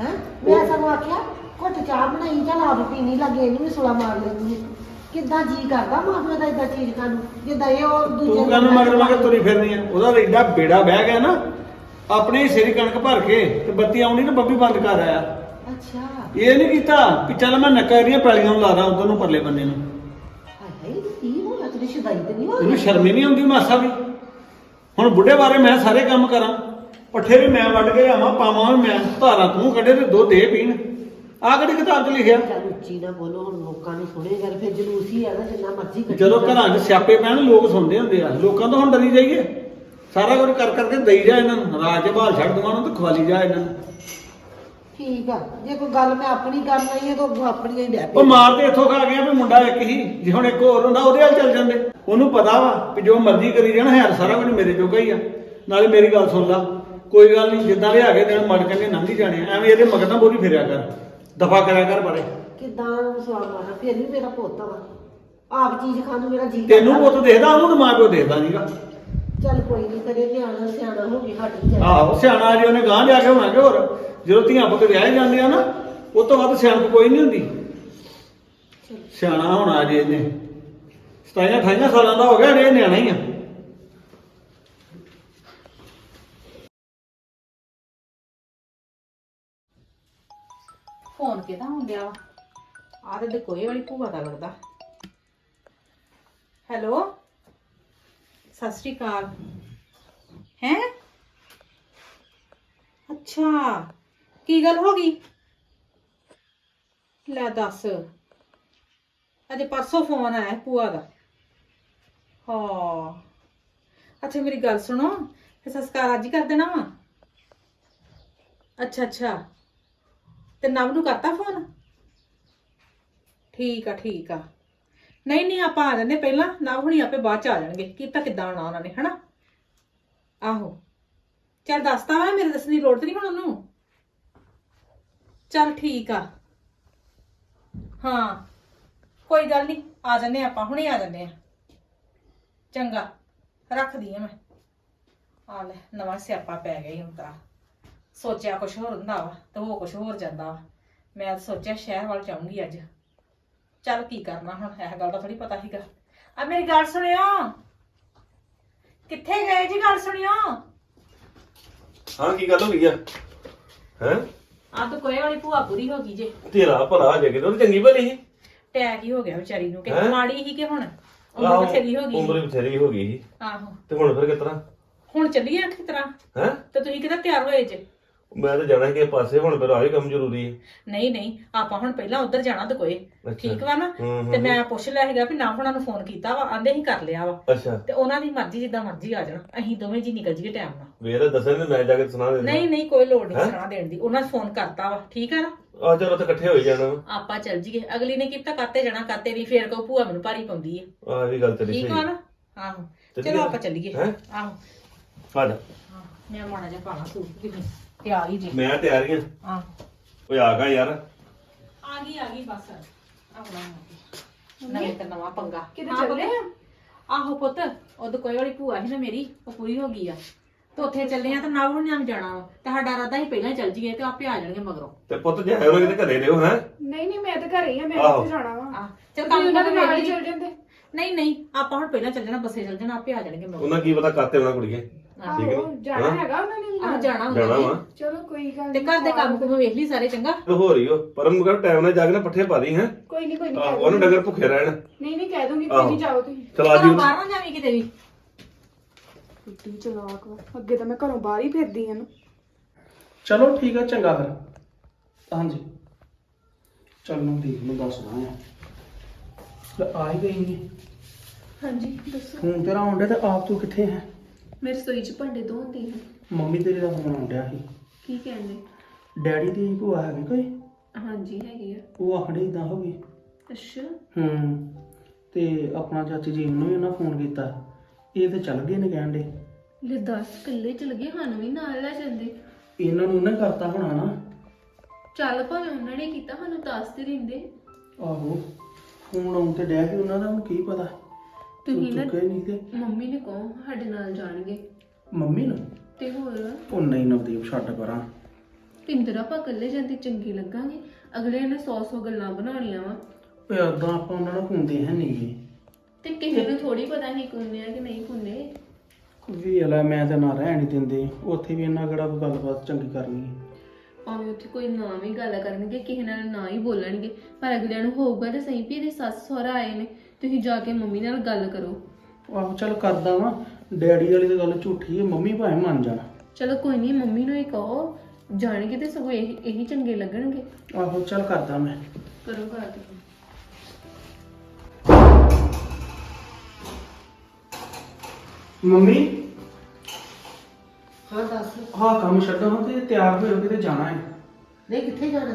ਹੈ? ਮੈਂ ਸਾਨੂੰ ਆਖਿਆ ਘੁੱਟ ਚਾਹ ਬਣਾਈ ਚੱਲ ਆਪ ਪੀਣੀ ਲੱਗੇ ਇਹਨੂੰ ਵੀ ਸੁਲਾ ਮਾਰ ਲੈਂਦੀ ਹੈ। ਕਿੱਦਾਂ ਜੀ ਕਰਦਾ ਮਾਂ ਪਿਓ ਦਾ ਇਦਾਂ ਚੀਜ਼ ਖਾਣ ਨੂੰ ਜਿੱਦਾਂ ਇਹ ਉਹ ਦੂਜੇ ਤੂੰ ਕਹਿੰਦਾ ਮਗਰ ਮਗਰ ਤੁਰੀ ਫਿਰਨੀ ਆ। ਉਹਦਾ ਤਾਂ ਐਡਾ ਬੇੜਾ ਬਹਿ ਗਿਆ ਨਾ। ਆਪਣੇ ਦੀ ਕਣਕ ਭਰ ਕੇ ਤੇ ਬੱਤੀ ਆਉਣੀ ਤੇ ਬੱਬੀ ਬੰਦ ਕਰ ਆਇਆ। ਅੱਛਾ। ਇਹ ਨਹੀਂ ਕੀਤਾ ਵੀ ਚੱਲ ਮੈਂ ਨੱਕਾ ਦੀਆਂ ਪੈਲੀਆਂ ਨੂੰ ਲਾਦਾ ਉਧਰ ਨੂੰ ਪਰਲੇ ਬੰਨੇ ਨੂੰ। ਹਾਏ ਕੀ ਹੋਇਆ ਤੇਰੀ ਸ਼ਦਾਈ ਤੇ ਨਹੀਂ ਸ਼ਰਮ ਹੀ ਨਹੀਂ ਆਉਂਦੀ ਮਾਸਾ ਵੀ ਹੁਣ ਬੁੱਢੇ ਬਾਰੇ ਮੈਂ ਸਾਰੇ ਕੰਮ ਕਰਾਂ। ਪੱਠੇ ਵੀ ਮੈਂ ਵੱਢ ਕੇ ਆਵਾਂ ਪਾਵਾਂ ਵੀ ਮੈਂ। ਧਾਰਾਂ ਤੂੰ ਕੱਢੇ ਤੇ ਦੁੱਧ ਇਹ ਪੀਣ। ਆ ਕਿਹੜੀ ਕਿਤਾਬ 'ਚ ਲਿਖਿਆ? ਚੱਲ ਉੱਚੀ ਨਾ ਬੋਲੋ ਹੁਣ ਲੋਕਾਂ ਨੇ ਸੁਣੇ ਗੱਲ ਫਿਰ ਜਲੂਸ ਹੀ ਆ ਨਾ ਜਿੰਨਾ ਮਰਜ਼ੀ ਕੱਢੀ ਜਦੋਂ। ਘਰਾਂ 'ਚ ਸਿਆਪੇ ਪੈਣ ਲੋਕ ਸੁਣਦੇ ਹੁੰਦੇ ਆ। ਲੋਕਾਂ ਤੋਂ ਹੁਣ ਡਰੀ ਜਾਈਏ। ਸਾਰਾ ਕੁਝ ਕਰ ਕਰਕੇ ਦੇਈ ਜਾ ਇਹਨਾਂ ਨੂੰ। ਰਾਜ ਦੇ ਬਾਹਰ ਛੱਡ ਦਵਾਂ ਤੇ ਖਵਾਲੀ ਜਾ ਇਹਨਾਂ ਨੂੰ। ਠੀਕ ਆ। ਜੇ ਕੋਈ ਗੱਲ ਮੈਂ ਆਪਣੀ ਕਰਨ ਆਈ ਹੈ ਤਾਂ ਉਹ ਆਪਣੀਆਂ ਹੀ ਡੈ ਉਹ ਮਾਰ ਤੇ ਇੱਥੋਂ ਖਾ ਗਿਆ ਵੀ ਮੁੰਡਾ ਇੱਕ ਹੀ ਜੇ ਹੁਣ ਇੱਕ ਹੋਰ ਹੁੰਦਾ ਉਹਦੇ ਨਾਲ ਚੱਲ ਜਾਂਦੇ। ਉਹਨੂੰ ਪਤਾ ਵਾ ਕਿ ਜੋ ਮਰਜ਼ੀ ਕਰੀ ਜਾਣਾ ਹੈ ਸਾਰਾ ਕੁਝ ਮੇਰੇ ਜੋਗਾ ਹੀ ਆ। ਨਾਲੇ ਮੇਰੀ ਗੱਲ ਸੁਣ ਲਾ। ਕੋਈ ਗੱਲ ਨਹੀਂ ਜਿੱਦਾਂ ਦੇ ਆਗੇ ਦਿਨ ਮੜ ਕੇ ਲੰਘ ਹੀ ਜਾਣੇ। ਆ। ਐਵੇਂ ਇਹਦੇ ਮਗਰ ਨਾ ਬੋਲੀ ਫਿਰਿਆ ਕਰ। ਦਫਾ ਕਰਿਆ ਕਰ ਬੜੇ ਕਿਦਾਂ ਸਵਾਲ ਮਾਰਨਾ ਫਿਰ ਵੀ ਮੇਰਾ ਪੁੱਤ ਵਾ ਆਪ ਚੀਜ਼ ਖਾਣ ਨੂੰ ਮੇਰਾ ਜੀ ਤੈਨੂੰ ਪੁੱਤ ਦੇਖਦਾ ਉਹਨੂੰ ਤਾਂ ਮਾਂ ਪਿਓ ਦੇਖਦਾ ਨਹੀਂਗਾ ਚੱਲ ਕੋਈ ਨਹੀਂ ਕਰੇ ਨਿਆਣਾ ਸਿਆਣਾ ਹੋ ਗਿਆ ਸਾਡੀ ਚੱਲ। ਆਹੋ ਸਿਆਣਾ ਜੇ ਉਹਨੇ ਗਾਂ ਜਾ ਕੇ ਹੋਵਾਂਗੇ ਹੋਰ? ਜਦੋਂ ਧੀਆਂ ਪੁੱਤ ਵਿਆਹੇ ਜਾਂਦੇ ਆ ਨਾ ਉਹ ਤੋਂ ਵੱਧ ਸਿਆਣਪ ਕੋਈ ਨਹੀਂ ਹੁੰਦੀ। ਸਿਆਣਾ ਹੋਣਾ ਜੇ ਇਹਨੇ। 27 28 ਸਾਲਾਂ ਦਾ ਹੋ ਗਿਆ ਇਹ ਨਿਆਣਾ ਹੀ ਆ। ਫੋਨ ਕਿਹਦਾ ਹੁੰਦਿਆ ਵਾ? ਆਹ ਤੇ ਕੋਈ ਵਾਲੀ ਭੂਆ ਦਾ ਲੱਗਦਾ। ਹੈਲੋ? ਸਤਿ ਸ਼੍ਰੀ ਅਕਾਲ। ਹੈ? ਅੱਛਾ, ਕੀ ਗੱਲ ਹੋ ਗਈ? ਲੈ ਦੱਸ। ਅਜੇ ਪਰਸੋਂ ਫੋਨ ਆਇਆ ਭੂਆ ਦਾ। ਹਾਂ। ਅੱਛਾ, ਮੇਰੀ ਗੱਲ ਸੁਣੋ। ਫਿਰ ਸੰਸਕਾਰ ਅੱਜ ਹੀ ਕਰ ਦੇਣਾ ਵਾ? ਅੱਛਾ ਅੱਛਾ। ਤੇ ਨਵ ਨੂੰ ਕਰਤਾ ਫੋਨ? ਠੀਕ ਆ ਠੀਕ ਆ। ਨਹੀਂ ਨਹੀਂ, ਆਪਾਂ ਆ ਜਾਂਦੇ ਪਹਿਲਾਂ। ਨਵ ਹੁਣੀ ਆਪੇ ਬਾਅਦ ਚ ਆ ਜਾਣਗੇ। ਕੀ ਤਾਂ ਕਿੱਦਾਂ ਆਉਣਾ ਉਹਨਾਂ ਨੇ, ਹਨਾ? ਆਹੋ। ਚੱਲ ਦੱਸਤਾ ਵਾ ਮੇਰੇ ਦੱਸਣ ਦੀ ਲੋੜ ਤੇ ਨਹੀਂ ਹੁਣ ਉਹਨੂੰ? ਚੱਲ ਠੀਕ ਆ। ਹਾਂ। ਕੋਈ ਗੱਲ ਨਹੀਂ, ਆ ਜਾਂਦੇ ਆਪਾਂ। ਹੁਣੇ ਆ ਜਾਂਦੇ ਆ। ਚੰਗਾ। ਰੱਖਦੀ ਆ ਮੈਂ। ਆ ਲੈ, ਨਵਾਂ ਸਿਆਪਾ ਪੈ ਗਿਆ ਹੀ ਹੁਣ ਤਾਂ। ਸੋਚਿਆ ਕੁਝ ਹੋਰ ਹੁੰਦਾ ਵਾ ਤੇ ਉਹ ਕੁਝ ਹੋਰ ਜਾਂਦਾ ਵਾ। ਮੈਂ ਤਾਂ ਸੋਚਿਆ ਸ਼ਹਿਰ ਵੱਲ ਜਾਊਂਗੀ ਅੱਜ। ਚੱਲ ਕੀ ਕਰਨਾ ਹੁਣ ਇਹ ਗੱਲ ਦਾ ਥੋੜੀ ਪਤਾ ਸੀਗਾ। ਆ ਮੇਰੀ ਗੱਲ ਸੁਣਿਓ। ਕਿੱਥੇ ਗਏ ਜੀ ਗੱਲ ਸੁਣਿਓ? ਹਾਂ ਕੀ ਗੱਲ ਹੋ ਗਈ ਆ? ਹੈ? ਆ ਤਾਂ ਕੋਈ ਵਾਲੀ ਭੂਆ ਪੂਰੀ ਹੋ ਗਈ ਜੇ। ਤੇਰਾ ਭਰਾ ਜੇ ਤਾਂ ਚੰਗੀ ਭਲੀ ਸੀ। ਟੈਗ ਹੀ ਹੋ ਗਿਆ ਵਿਚਾਰੀ ਨੂੰ ਕਿ ਹੈਂ? ਮਾੜੀ ਹੀ ਕਿ ਹੁਣ? ਉਮਰ ਬਥੇਰੀ ਹੋ ਗਈ ਉਮਰ ਬਥੇਰੀ ਹੋ ਗਈ ਸੀ। ਆਹੋ। ਤੇ ਹੁਣ ਫਿਰ ਕਿਤਨਾ ਹੁਣ ਚੱਲੀਏ ਕਿਸ ਤਰ੍ਹਾਂ? ਹੈ? ਤੇ ਤੁਸੀਂ ਕਿਤੇ ਤਿਆਰ ਹੋਏ ਜੇ? ਮੈਂ ਤਾਂ ਜਾਣਾ ਕਿ ਪਾਸੇ ਹੁਣ ਫਿਰ ਆਹੀ ਕੰਮ ਜ਼ਰੂਰੀ ਹੈ। ਨਹੀਂ ਨਹੀਂ ਆਪਾਂ ਹੁਣ ਪਹਿਲਾਂ ਉੱਧਰ ਜਾਣਾ ਤੇ ਕੋਈ। ਅੱਛਾ। ਠੀਕ ਵਾ ਨਾ? ਹੂੰ, ਹੂੰ, ਤੇ ਮੈਂ ਪੁੱਛ ਲਿਆ ਹੈਗਾ ਵੀ ਨਾ ਉਹਨਾਂ ਨੂੰ ਫੋਨ ਕੀਤਾ ਵਾ ਆਂਦੇ ਹੀ ਕਰ ਲਿਆ ਵਾ। ਅੱਛਾ। ਤੇ ਉਹਨਾਂ ਦੀ ਮਰਜ਼ੀ ਜਿੱਦਾਂ ਮਰਜ਼ੀ ਆ ਜਾਣ। ਅਸੀਂ ਦੋਵੇਂ ਜੀ ਨਿਕਲ ਜੀਏ ਟਾਈਮ ਨਾਲ। ਵੇਰ ਦੱਸਣ ਨੇ ਮੈਂ ਜਾ ਕੇ ਸੁਣਾ ਦੇ ਨਹੀਂ ਨਹੀਂ ਕੋਈ ਲੋੜ ਨਹੀਂ ਹੈਂ? ਸੁਣਾ ਦੇਣ ਦੀ। ਉਹਨਾਂ ਫੋਨ ਕਰਤਾ ਵਾ। ਠੀਕ ਆ ਨਾ? ਆ ਚਲੋ ਤੇ ਇਕੱਠੇ ਹੋਈ ਜਾਣਾ। ਆਪਾਂ ਚੱਲ ਜੀਏ। ਅਗਲੀ ਨੇ ਕੀਤਾ ਕਰਤੇ ਜਾਣਾ ਕਰਤੇ ਨਹੀਂ ਫੇਰ ਕੋ ਭੂਆ ਮੈਨੂੰ ਭਾਰੀ ਪਾਉਂਦੀ ਹੈ ਆ ਵੀ ਗੱਲ ਤੇਰੀ ਠੀਕ ਸਹੀ ਆ। ਨਾ? ਆਹੋ? ਚਲੋ ਆਪਾਂ ਚੱਲੀਏ। ਹੈਂ? ਆਹੋ। ਆ ਜਾ। ਹਾਂ, ਮੈਂ ਮਾੜਾ ਜਿਹਾ ਪਾਣਾ ਸੂਟ ਕਿਵੇਂ ਤਿਆਰ ਹੀ ਜੀ। ਮੈਂ ਤਿਆਰੀਆਂ ਹਾਂ ਓਏ ਆ ਗਾ ਯਾਰ। ਆ ਗਈ ਆ ਗਈ ਬਸ। ਆਪਣਾ ਨਵੇਂ ਤੇ ਨਵਾਂ ਪੰਗਾ। ਕਿਤੇ ਹਾਂ, ਚੱਲੇ ਪੁੱਤ? ਆਹੋ ਪੁੱਤ ਉਹ ਕੋਈ ਵਾਲੀ ਭੂਆ ਸੀ ਨਾ ਮੇਰੀ ਉਹ ਪੂਰੀ ਹੋ ਗਈ ਆ। ਤੇ ਉੱਥੇ ਚੱਲੇ ਆ ਤੇ ਨਾ ਹੁਣ ਨਾਮ ਜਾਣਾ ਵਾ। ਤੇ ਸਾਡਾ ਰਾਦਾ ਹੀ ਪਹਿਲਾਂ ਹੀ ਚੱਲ ਜੀਏ ਤੇ ਆਪੇ ਆ ਜਾਣਗੇ ਮਗਰੋਂ। ਤੇ ਪੁੱਤ ਜੇ ਆਇਓ ਕਿਤੇ ਘਰੇ ਰਹੋ ਹੈ? ਨਹੀਂ ਨਹੀਂ ਮੈਂ ਤਾਂ ਘਰੇ ਹੀ ਆ ਮੈਂ ਆਹੋ। ਕਿੱਥੇ ਜਾਣਾ ਵਾ? ਆ ਚਲ ਤੁਸੀਂ ਉਹਨਾਂ ਦੇ ਨਾਲ ਹੀ ਕੰਮ ਚੱਲ ਜਾਂਦੇ। ਨਹੀਂ ਨਹੀਂ ਆਪਾਂ ਹੁਣ ਪਹਿਲਾਂ ਚੱਲ ਜਾਣਾ ਬੱਸੇ ਚੱਲ ਜਾਣਾ ਆਪੇ ਆ ਜਾਣਗੇ ਮਗਰੋਂ। ਉਹਨਾਂ ਕੀ ਪਤਾ ਕਾਤੇ ਹੋਣਾ ਕੁੜੀਏ। ਠੀਕ ਹੈ ਆਹੋ ਨੀ? ਜਾਣਾ? ਹੈਗਾ ਉਹਨਾਂ ਨੇ ਵੀ ਆਹ ਨਾਲ। ਜਾਣਾ ਹੁੰਦਾ ਜਾਣਾ ਜੀ। ਵਾ। ਚਲੋ ਕੋਈ ਗੱਲ ਤੇ ਘਰ ਦੇ ਕੰਮ ਕੁਮ ਵੇਖ ਲਈ ਸਾਰੇ ਚੰਗਾ? ਤੇ ਹੋ ਰਹੀ ਹੋ ਪਰਮ ਨੂੰ ਕਹਿੰਦਾ ਟਾਈਮ ਨਾਲ ਜਾ ਕੇ ਨਾ ਪੱਠੇ ਪਾ ਦੀ ਹੈ? ਕੋਈ ਨਹੀਂ ਕੋਈ ਨਹੀਂ ਆਹੋ ਉਹਨੂੰ ਡੰਗਰ ਭੁੱਖੇ ਰਹਿਣ। ਨਹੀਂ ਨਹੀਂ ਕਹਿ ਦੂੰਗੀ ਆਹੋ। ਕੋਈ ਨਹੀਂ ਜਾਓ ਤੁਸੀਂ। ਚਲਾ ਜੀ ਘਰੋਂ ਬਾਹਰ ਨਾ ਜਾਵੀਂ ਕਿਤੇ ਵੀ? ਕੁੱਤੀ ਚਲਾਕ ਵਾ। ਅੱਗੇ ਤਾਂ ਮੈਂ ਘਰੋਂ ਬਾਹਰ ਹੀ ਫਿਰਦੀ ਆ ਨਾ। ਚਲੋ ਠੀਕ ਆ ਚੰਗਾ ਫਿਰ। ਹਾਂਜੀ। ਚੱਲ ਨੂੰ ਦੇਖ ਨੂੰ ਦੱਸਣਾ ਆ ਲੈ ਆ ਹੀ ਗਈ ਨੇ। ਹਾਂਜੀ ਦੱਸੋ। ਫੋਨ ਤੇਰਾ ਆਉਂਦਾ ਤੇ ਆਪ ਤੂੰ ਕਿੱਥੇ ਹੈ? ਮੇਰੇ ਰਸੋਈ 'ਚ ਭਾਂਡੇ ਧੋਂਦੀ ਹਾਂ। ਮੰਮੀ ਤੇਰੀ ਦਾ ਫੋਨ ਆਉਂਦਿਆ ਸੀ। ਕੀ ਕਹਿੰਦੇ? ਡੈਡੀ ਦੀ ਭੂਆ ਹੈਗੀ ਕੋਈ? ਹਾਂਜੀ ਹੈਗੀ ਆ। ਉਹ ਆਖੜੀ ਇਦਾਂ ਹੋ ਗਈ। ਅੱਛਾ। ਹੂੰ ਤੇ ਆਪਣਾ ਚਾਚੀ ਜੀ ਨੂੰ ਵੀ ਉਹਨਾਂ ਫੋਨ ਕੀਤਾ। ਇਹ ਤੇ ਚੱਲ ਗਏ ਨੇ ਕਹਿਣ ਦੇ। ਲੈ 10 ਇਕੱਲੇ ਚਲ ਗਏ ਸਾਨੂੰ ਵੀ ਨਾਲ ਲੈ ਜਾਂਦੇ। ਇਹਨਾਂ ਨੂੰ ਉਹਨੇ ਕਰਤਾ ਹੋਣਾ ਨਾ। ਚੱਲ ਭਾਵੇਂ ਉਹਨਾਂ ਨੇ ਕੀਤਾ ਸਾਨੂੰ ਦੱਸ ਤੇ ਦਿੰਦੇ। ਆਹੋ ਫੋਨ ਆਉਂ ਤੇ ਡੈ ਸੀ ਉਹਨਾਂ ਦਾ ਹੁਣ ਕੀ ਪਤਾ। ਤੁਸੀਂ ਨਾ ਚੁੱਕੇ ਨਹੀਂ ਤੇ? ਮੰਮੀ ਨੇ ਕਹੋ ਸਾਡੇ ਨਾਲ ਜਾਣਗੇ। ਮੰਮੀ ਨੂੰ? ਤੇ ਹੋਰ? ਉਹ ਨਹੀਂ ਨਵਦੀਪ ਛੱਡ ਪਰਾਂ। ਪਿੰਦਰ ਆਪਾਂ ਇਕੱਲੇ ਜਾਂਦੇ ਚੰਗੀ ਲੱਗਾਂਗੇ। ਅਗਲੇ ਨੇ 100 100 ਗੱਲਾਂ ਬਣਾਉਣੀਆਂ ਵਾ। ਓਏ ਓਦਾਂ ਆਪਾਂ ਉਹਨਾਂ ਨੂੰ ਘੁੰਮਦੇ ਹੈ ਨਹੀਂ। ਤੇ ਕਿਸੇ ਨੂੰ ਥੋੜੀ ਪਤਾ ਨਹੀਂ ਕੁੰਨੇ ਆ ਕਿ ਨਹੀਂ ਕੁੰਨੇ ਵੀ ਅਲਾ ਮੈਂ ਤਾਂ ਨਾ ਰਹਿਣ ਨਹੀਂ ਦਿੰਦੇ। ਉੱਥੇ ਵੀ ਇਹਨਾਂ ਕਿਹੜਾ ਕੋਈ ਗੱਲਬਾਤ ਚੰਗੀ ਕਰਨੀ ਹੈ। ਭਾਵੇਂ ਉੱਥੇ ਕੋਈ ਨਾ ਵੀ ਗੱਲ ਕਰਨਗੇ ਕਿਸੇ ਨਾਲ ਨਾ ਹੀ ਬੋਲਣਗੇ। ਪਰ ਅਗਲਿਆਂ ਨੂੰ ਹੋਊਗਾ ਤੇ ਸਹੀ ਵੀ ਇਹਦੇ ਸੱਸ ਸਹੁਰਾ ਆਏ ਨੇ। ਤੁਸੀਂ ਜਾ ਕੇ ਮੰਮੀ ਨਾਲ ਗੱਲ ਕਰੋ। ਆਹੋ ਚੱਲ ਕਰਦਾ ਵਾਂ। ਡੈਡੀ ਵਾਲੀ ਤਾਂ ਗੱਲ ਝੂਠੀ ਹੈ ਮੰਮੀ ਭਾਵੇਂ ਮੰਨ ਜਾਣ। ਚਲੋ ਕੋਈ ਨਹੀਂ ਮੰਮੀ ਨੂੰ ਹੀ ਕਹੋ। ਜਾਣਗੇ ਤੇ ਸਗੋਂ ਇਹੀ ਇਹੀ ਚੰਗੇ ਲੱਗਣਗੇ। ਆਹੋ ਚੱਲ ਕਰਦਾ ਮੈਂ। ਕਰੋ ਗੱਲ ਤੁਸੀਂ। ਮੰਮੀ? ਹਾਂ ਦੱਸ। ਹਾਂ ਕੰਮ ਛੱਡੋ ਤੇ ਤਿਆਰ ਹੋਇਓ ਕਿਤੇ ਜਾਣਾ ਹੈ ਨਹੀਂ ਕਿੱਥੇ ਜਾਣਾ?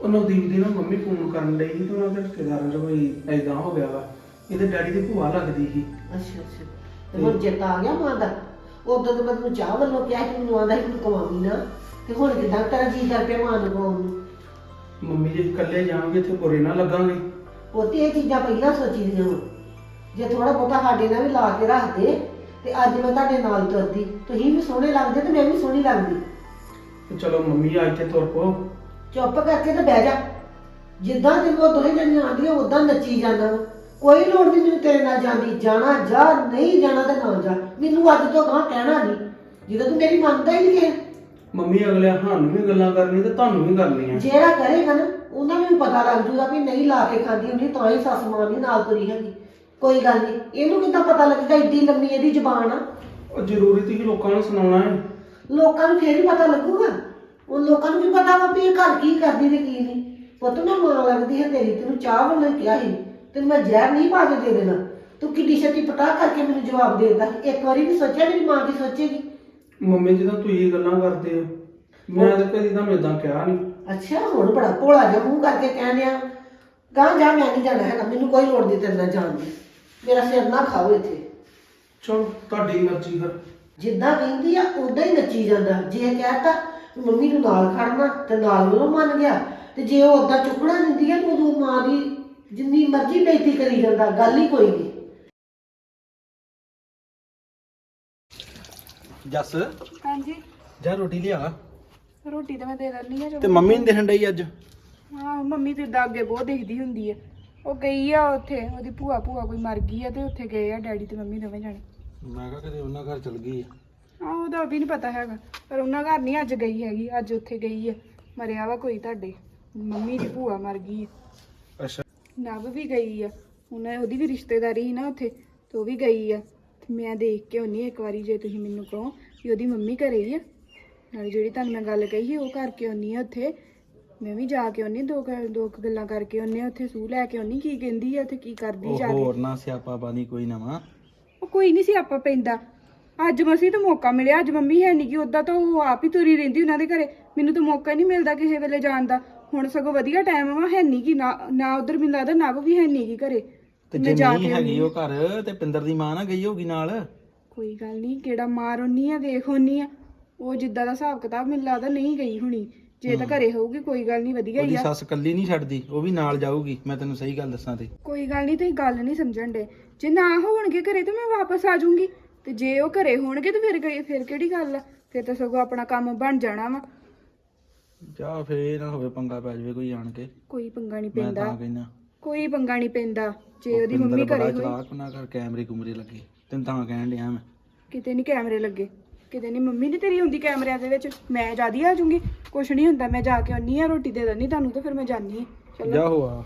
ਉਹ ਨਵਦੀਪ ਦੀ ਨਾ ਮੰਮੀ ਫੋਨ ਕਰਨ ਡਈ ਸੀ ਤੇ ਉਹਨਾਂ ਦੇ ਰਿਸ਼ਤੇਦਾਰਾਂ 'ਚ ਕੋਈ ਐਦਾਂ ਹੋ ਗਿਆ ਵਾ। ਇਹਦੇ ਡੈਡੀ ਦੀ ਭੂਆ ਲੱਗਦੀ ਸੀ। ਅੱਛਾ ਅੱਛਾ। ਤੇ ਹੁਣ ਚੇਤਾ ਆ ਗਿਆ ਮਾਂ ਦਾ। ਉਦੋਂ ਤੇ ਮੈਂ ਤੈਨੂੰ ਚਾਹ ਵੱਲੋਂ ਕਿਹਾ ਕਿ ਮੈਨੂੰ ਆਂਦਾ ਸੀ ਤੂੰ ਕਮਾਵੀ ਨਾ। ਤੇ ਹੁਣ ਕਿਦਾਂ ਤੇਰਾ ਜੀ ਕਰ ਪਿਆ ਮਾਂ ਨੂੰ ਕਮਾਉਣ ਨੂੰ? ਮੰਮੀ ਜੇ ਇਕੱਲੇ ਜਾਵਾਂਗੇ ਇੱਥੇ ਬੁਰੇ ਨਾ ਲੱਗਾਂਗੇ। ਉਹ ਤੇ ਇਹ ਚੀਜ਼ਾਂ ਪਹਿਲਾਂ ਸੋਚੀ ਦੀਆਂ ਹੁਣ ਜੇ ਥੋੜਾ ਬਹੁਤਾ ਸਾਡੇ ਨਾਲ ਵੀ ਲਾ ਕੇ ਰੱਖਦੇ ਤੇ ਅੱਜ ਮੈਂ ਤੁਹਾਡੇ ਨਾਲ ਤੁਰਦੀ। ਤੁਸੀਂ ਵੀ ਸੋਹਣੇ ਲੱਗਦੇ ਤੇ ਮੈਂ ਵੀ ਸੋਹਣੀ ਲੱਗਦੀ। ਤੇ ਚਲੋ ਮੰਮੀ ਆ ਇੱਥੇ ਤੁਰ ਪੋ ਚੁੱਪ ਕਰਕੇ ਤੇ ਬਹਿ ਜਾ। ਜਿੱਦਾਂ ਤੈਨੂੰ ਉਹ ਦੋਵੇਂ ਜਣੀਆਂ ਆਉਂਦੀਆਂ ਉਦਾਂ ਨੱਚੀ ਜਾਂਦਾ ਵਾ। ਕੋਈ ਲੋੜ ਨਹੀਂ ਮੈਨੂੰ ਤੇਰੇ ਨਾਲ ਜਾਂਦੀ ਜਾਣਾ ਜਾ ਨਹੀਂ ਜਾਣਾ ਤੇ ਨਾ ਜਾ। ਮੈਨੂੰ ਅੱਜ ਤੋਂ ਗਾਂ ਕਹਿਣਾ ਨਹੀਂ। ਜਦੋਂ ਤੂੰ ਮੇਰੀ ਮੰਨਦਾ ਹੀ ਨਹੀਂ ਹੈ। ਮੰਮੀ ਅਗਲੇ ਸਾਨੂੰ ਵੀ ਗੱਲਾਂ ਕਰਨੀ ਤੇ ਤੁਹਾਨੂੰ ਵੀ ਕਰਨੀਆਂ। ਜਿਹੜਾ ਕਰੇਗਾ ਨਾ ਉਹਨਾਂ ਨੂੰ ਵੀ ਪਤਾ ਲੱਗ ਜੂਗਾ ਵੀ ਨਹੀਂ ਲਾ ਕੇ ਖਾਂਦੀ ਹੁੰਦੀ ਤਾਂ ਹੀ ਸੱਸ ਮਾਂ ਨਹੀਂ ਨਾਲ ਤੁਰੀ ਹੈਗੀ। ਕੋਈ ਗੱਲ ਨਹੀਂ ਇਹਨੂੰ ਕਿੱਦਾਂ ਪਤਾ ਲੱਗੇਗਾ ਏਡੀ ਲੰਮੀ ਇਹਦੀ ਜ਼ਬਾਨ ਆ? ਉਹ ਜ਼ਰੂਰੀ ਤੀ ਲੋਕਾਂ ਨੂੰ ਸੁਣਾਉਣਾ ਹੈ। ਲੋਕਾਂ ਨੂੰ ਫੇਰ ਹੀ ਪਤਾ ਲੱਗੂਗਾ। ਉਹ ਲੋਕਾਂ ਨੂੰ ਵੀ ਪਤਾ ਵਾ ਵੀ ਇਹ ਘਰ ਕੀ ਕਰਦੀ ਤੇ ਕੀ ਨਹੀਂ। ਪੁੱਤ ਮੈਂ ਮਾਂ ਲੱਗਦੀ ਹੈ ਤੇਰੀ ਤੈਨੂੰ ਚਾਹ ਵੱਲੋਂ ਕਿਹਾ ਸੀ। ਤੈਨੂੰ ਮੈਂ ਜ਼ਹਿਰ ਨਹੀਂ ਪਾ ਕੇ ਦੇ ਦੇਣਾ। ਤੂੰ ਕਿੱਡੀ ਛੇਤੀ ਪਟਾ ਕਰਕੇ ਮੈਨੂੰ ਜਵਾਬ ਦੇ ਦਿੱਤਾ। ਇੱਕ ਵਾਰੀ ਵੀ ਸੋਚਿਆ ਮੇਰੀ ਮਾਂ ਕੀ ਸੋਚੇਗੀ? ਮੰਮੀ ਜਦੋਂ ਤੁਸੀਂ ਗੱਲਾਂ ਕਰਦੇ ਹੋ ਮੈਂ ਤਾਂ ਕਦੀ ਤੁਹਾਨੂੰ ਇਦਾਂ ਕਿਹਾ ਨਹੀਂ। ਅੱਛਾ ਹੁਣ ਬੜਾ ਭੋਲਾ ਜਿਹਾ ਮੂੰਹ ਕਰਕੇ ਕਹਿੰਦੇ ਆ ਗਾਂ ਜਾ ਮੈਂ ਨਹੀਂ ਜਾਣਾ ਹੈਗਾ। ਮੈਨੂੰ ਕੋਈ ਲੋੜ ਨਹੀਂ ਤੇਰੇ ਨਾਲ ਜਾਣ ਦੀ। ਮੇਰਾ ਸਿਰ ਨਾ ਖਾਓ ਇੱਥੇ। ਚਲੋ ਤੁਹਾਡੀ ਮਰਜ਼ੀ ਫਿਰ। ਜਿੱਦਾਂ ਕਹਿੰਦੀ ਆ ਉਦਾਂ ਹੀ ਨੱਚੀ ਜਾਂਦਾ। ਜੇ ਕਹਿਤਾ ਵੀ ਮੰਮੀ ਨੂੰ ਨਾਲ ਖੜਨਾ ਤੇ ਨਾਲ ਵੱਲੋਂ ਮੰਨ ਗਿਆ। ਤੇ ਜੇ ਉਹ ਉਦਾਂ ਚੁੱਕਣਾ ਦਿੰਦੀ ਆ ਤੇ ਉਦੋਂ ਮਾਂ ਦੀ ਜਿੰਨੀ ਮਰਜ਼ੀ ਬੇਇੱਜ਼ਤੀ ਕਰੀ ਜਾਂਦਾ ਗੱਲ ਹੀ ਕੋਈ ਨਹੀਂ। ਜੱਸ ਹਾਂਜੀ। ਜਾ ਰੋਟੀ ਲਿਆ। ਰੋਟੀ ਤਾਂ ਮੈਂ ਦੇ ਦਿੰਦੀ ਆ ਤੇ ਮੰਮੀ ਨਹੀਂ ਦੇਖਣ ਡਈ ਅੱਜ? ਹਾਂ ਮੰਮੀ ਤੇ ਇਦਾਂ ਅੱਗੇ ਬਹੁਤ ਦੇਖਦੀ ਹੁੰਦੀ ਆ। ਉਹ ਗਈ ਆ ਉੱਥੇ ਉਹਦੀ ਭੂਆ ਭੂਆ ਕੋਈ ਮਰ ਗਈ ਆ ਤੇ ਉੱਥੇ ਗਏ ਆ ਡੈਡੀ ਤੇ ਮੰਮੀ ਦੋਵੇਂ ਜਾਣੇ। ਮੈਂ ਕਿਹਾ ਕਿਤੇ ਉਹਨਾਂ ਘਰ ਚਲ ਗਈ ਆ। ਉਹਦਾ ਵੀ ਨਹੀਂ ਪਤਾ ਹੈਗਾ ਪਰ ਉਹਨਾਂ ਘਰ ਨਹੀਂ ਅੱਜ ਗਈ ਹੈਗੀ ਅੱਜ ਉੱਥੇ ਗਈ ਆ। ਮਰਿਆ ਵਾ ਕੋਈ ਤੁਹਾਡੇ ਮੰਮੀ ਦੀ ਭੂਆ ਮਰ ਗਈ ਆ। ਨਵ ਵੀ ਗਈ ਆ। ਉਹਨਾਂ ਉਹਦੀ ਵੀ ਰਿਸ਼ਤੇਦਾਰੀ ਸੀ ਨਾ ਉੱਥੇ ਤੇ ਉਹ ਵੀ ਗਈ ਆ। ਤੇ ਮੈਂ ਦੇਖ ਕੇ ਆਉਣੀ ਇੱਕ ਵਾਰੀ ਜੇ ਤੁਸੀਂ ਮੈਨੂੰ ਕਹੋ ਵੀ ਉਹਦੀ ਮੰਮੀ ਘਰੇ ਹੀ ਆ। ਨਾਲੇ ਜਿਹੜੀ ਤੁਹਾਨੂੰ ਮੈਂ ਗੱਲ ਕਹੀ ਸੀ ਉਹ ਕਰਕੇ ਆਉਣੀ ਆ ਉੱਥੇ। ਮੈਂ ਵੀ ਜਾ ਕੇ ਆਉਣੀ ਦੋ ਕੁ- ਦੋ ਕੁ ਗੱਲਾਂ ਕਰਕੇ ਆ ਉੱਥੇ ਸੂਹ ਲੈ ਕੇ ਆਉਣੀ ਕੀ ਕਹਿੰਦੀ ਆ ਉੱਥੇ ਕੀ ਕਰਦੀ ਜਾ ਕੇ। ਨਾ ਸਿਆਪਾ ਬਾਨੀ ਕੋਈ ਨਵਾਂ। ਉਹ ਕੋਈ ਨਹੀਂ ਸੀ ਆਪਾਂ ਪੈਂਦਾ। ਅੱਜ ਮਸੀਂ ਤਾਂ ਮੌਕਾ ਮਿਲਿਆ ਅੱਜ ਮੰਮੀ ਹੈ ਨਹੀਂ ਕਿ ਉਦਾਂ ਤਾਂ ਉਹ ਆਪ ਹੀ ਤੁਰੀ ਰਹਿੰਦੀ ਉਹਨਾਂ ਦੇ ਘਰੇ। ਮੈਨੂੰ ਤਾਂ ਮੌਕਾ ਨਹੀਂ ਮਿਲਦਾ ਕਿਸੇ ਵੇਲੇ ਜਾਣ ਦਾ। ਹੁਣ ਸਗੋਂ ਵਧੀਆ ਟਾਈਮ ਵਾ ਹੈ ਨਹੀਂ ਕਿ ਨਾ ਨਾ ਉਧਰ ਮੈਨੂੰ ਲੱਗਦਾ ਨਵ ਵੀ ਹੈ ਨਹੀਂ ਕਿ ਘਰੇ। ਤੇ ਜੇ ਨਹੀਂ ਹੈਗੀ ਉਹ ਘਰ ਤੇ ਪਿੰਦਰ ਦੀ ਮਾਂ ਨਾ ਗਈ ਹੋਗੀ ਨਾਲ। ਕੋਈ ਗੱਲ ਨਹੀਂ ਕਿਹੜਾ ਮਾਰ ਹੁੰਨੀ ਆ ਵੇਖ ਹੁੰਨੀ ਆ। ਉਹ ਜਿੱਦਾਂ ਦਾ ਹਿਸਾਬ ਕਿਤਾਬ ਮੈਨੂੰ ਲੱਗਦਾ ਨਹੀਂ ਗਈ ਹੁਣੀ। ਜੇ ਤਾਂ ਘਰੇ ਹੋਊਗੀ ਕੋਈ ਗੱਲ ਨਹੀਂ ਵਧੀਆ ਹੀ ਉਹਦੀ ਆ। ਸੱਸ ਕੱਲੀ ਨਹੀਂ ਛੱਡਦੀ ਉਹ ਵੀ ਨਾਲ ਜਾਊਗੀ ਮੈਂ ਤੈਨੂੰ ਸਹੀ ਗੱਲ ਦੱਸਾਂ ਤੇ। ਕੋਈ ਗੱਲ ਨਹੀਂ ਤੁਸੀਂ ਗੱਲ ਨਹੀਂ ਸਮਝਣ ਦੇ। ਜੇ ਨਾ ਹੋਣਗੇ ਘਰੇ ਤੇ ਮੈਂ ਵਾਪਸ ਆ ਜਾਊਂਗੀ। ਤੇ ਜੇ ਉਹ ਘਰੇ ਹੋਣਗੇ ਤੇ ਫਿਰ ਗਏ ਫਿਰ ਕਿਹੜੀ ਗੱਲ ਆ? ਫਿਰ ਤਾਂ ਸਗੋਂ ਆਪਣਾ ਕੰਮ ਬਣ ਜਾਣਾ ਵਾ। ਜਾ ਫੇਰ ਨਾ ਹੋਵੇ ਪੰਗਾ ਪੈ ਜਾਵੇ ਕੋਈ ਆਣ ਕੇ। ਕੋਈ ਪੰਗਾ ਨਹੀਂ ਮੈਂ ਪੈਂਦਾ। ਤਾਂ ਕਹਿੰਦਾ। ਕੋਈ ਪੰਗਾ ਨਹੀਂ ਪੈਂਦਾ। ਜੇ ਉਹਦੀ ਮੰਮੀ ਘਰੇ ਹੋਈ ਚਲਾਕ ਨਾ ਕਰ ਕੈਮਰੇ ਕੁਮਰੇ ਲੱਗੇ। ਤੈਨੂੰ ਤਾਂ ਕਹਿਣ ਡਿਆ ਮੈਂ। ਕਿਤੇ ਨਹੀਂ ਕੈਮਰੇ ਲੱਗੇ। ਕਿਤੇ ਨਹੀਂ ਮੰਮੀ ਨਹੀਂ ਤੇਰੀ ਹੁੰਦੀ ਕੈਮਰਿਆਂ ਦੇ ਵਿੱਚ। ਮੈਂ ਜਿਆਦੀ ਆ ਜਾਊਂਗੀ। ਕੁਛ ਨਹੀਂ ਹੁੰਦਾ। ਮੈਂ ਜਾ ਕੇ ਆਉਣੀ ਆ ਰੋਟੀ ਦੇ ਦਿੰਦੀ ਤੁਹਾਨੂੰ ਤੇ ਫਿਰ ਮੈਂ ਜਾਨੀ ਆ। ਚਲੋ। ਜਾ ਹੋ ਆ।